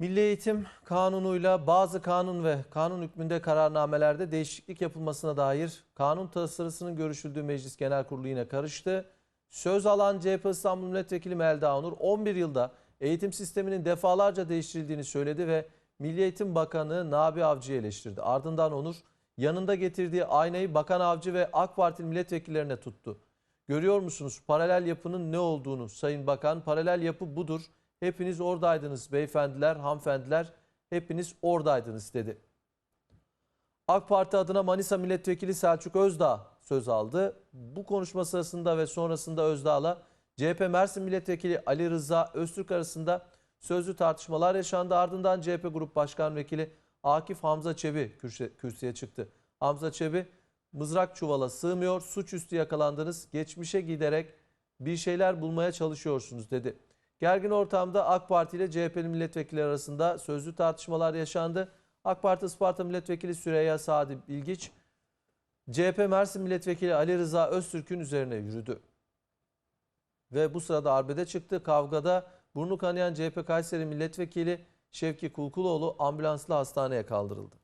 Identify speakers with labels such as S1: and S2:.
S1: Milli Eğitim Kanunu'yla bazı kanun ve kanun hükmünde kararnamelerde değişiklik yapılmasına dair kanun tasarısının görüşüldüğü Meclis Genel Kurulu yine karıştı. Söz alan CHP İstanbul Milletvekili Melda Onur 11 yılda eğitim sisteminin defalarca değiştirildiğini söyledi ve Milli Eğitim Bakanı Nabi Avcı'yı eleştirdi. Ardından Onur yanında getirdiği aynayı Bakan Avcı ve AK Parti milletvekillerine tuttu. Görüyor musunuz paralel yapının ne olduğunu Sayın Bakan? Paralel yapı budur. Hepiniz oradaydınız beyefendiler, hanımefendiler. Hepiniz oradaydınız dedi. AK Parti adına Manisa Milletvekili Selçuk Özdağ söz aldı. Bu konuşma sırasında ve sonrasında Özdağ'la CHP Mersin Milletvekili Ali Rıza Öztürk arasında sözlü tartışmalar yaşandı. Ardından CHP Grup Başkan Vekili Akif Hamza Çebi kürsüye çıktı. Hamza Çebi mızrak çuvala sığmıyor, suçüstü yakalandınız, geçmişe giderek bir şeyler bulmaya çalışıyorsunuz dedi. Gergin ortamda AK Parti ile CHP'li milletvekilleri arasında sözlü tartışmalar yaşandı. AK Parti Isparta Milletvekili Süreyya Sadi Bilgiç, CHP Mersin Milletvekili Ali Rıza Öztürk'ün üzerine yürüdü. Ve bu sırada arbede çıktı. Kavgada burnu kanayan CHP Kayseri Milletvekili Şevki Kulkuloğlu ambulansla hastaneye kaldırıldı.